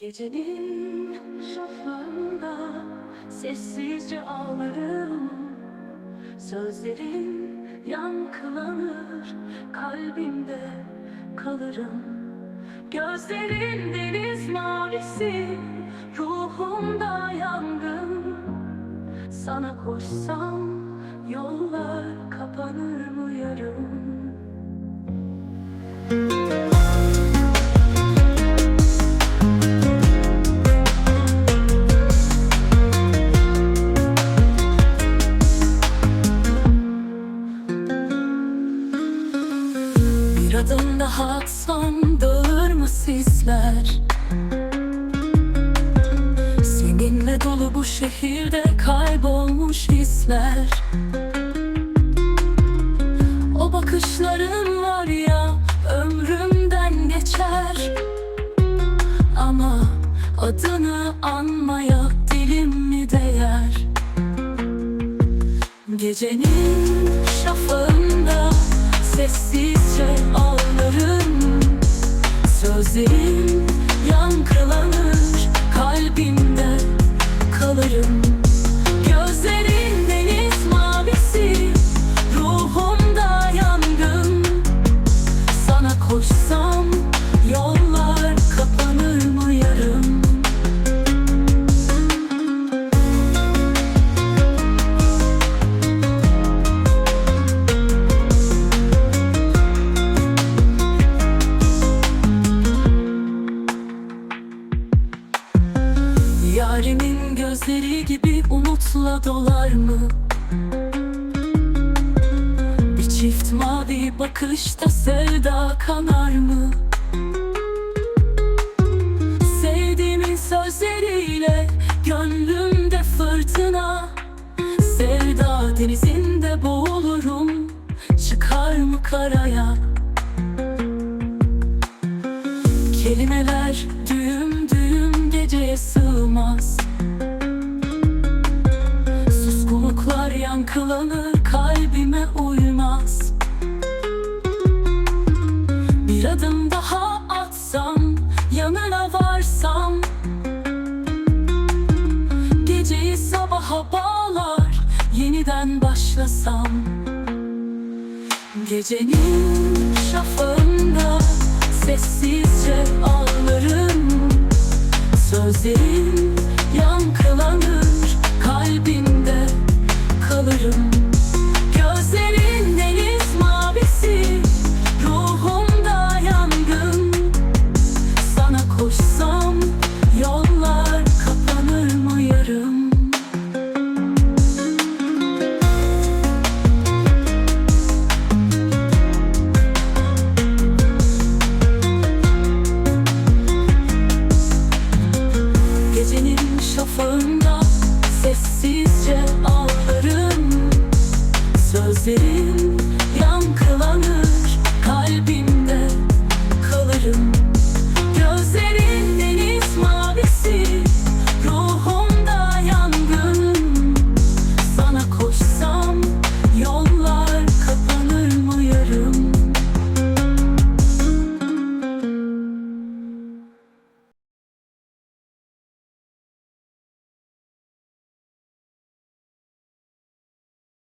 Gecenin şafağında sessizce ağlarım. Sözlerin yankılanır kalbimde kalırım. Gözlerin deniz mavisi ruhumda yangın. Sana koşsam atsam dağılır mı sisler Seninle dolu bu şehirde kaybolmuş hisler. O bakışların var ya ömrümden geçer. Ama adını anmaya dilim mi değer? Gecenin şafağında sessizce ağlarım Sözlerim yankılanır kalbimde kalırım. Gözlerin deniz mavisi ruhumda yangın. Sana koşsam yollar gözleri gibi umutla dolar mı? Bir çift mavi bakışta sevda kanar mı? Sevdiğimin sözleriyle gönlümde fırtına Sevda denizinde boğulurum Çıkar mı karaya? Kelimeler düğüm düğüm geceye sığmaz yankılanır kalbime uymaz. Bir adım daha atsam yanına varsam. Geceyi sabaha bağlar yeniden başlasam. Gecenin şafağında sessizce ağlarım. Sözlerim spin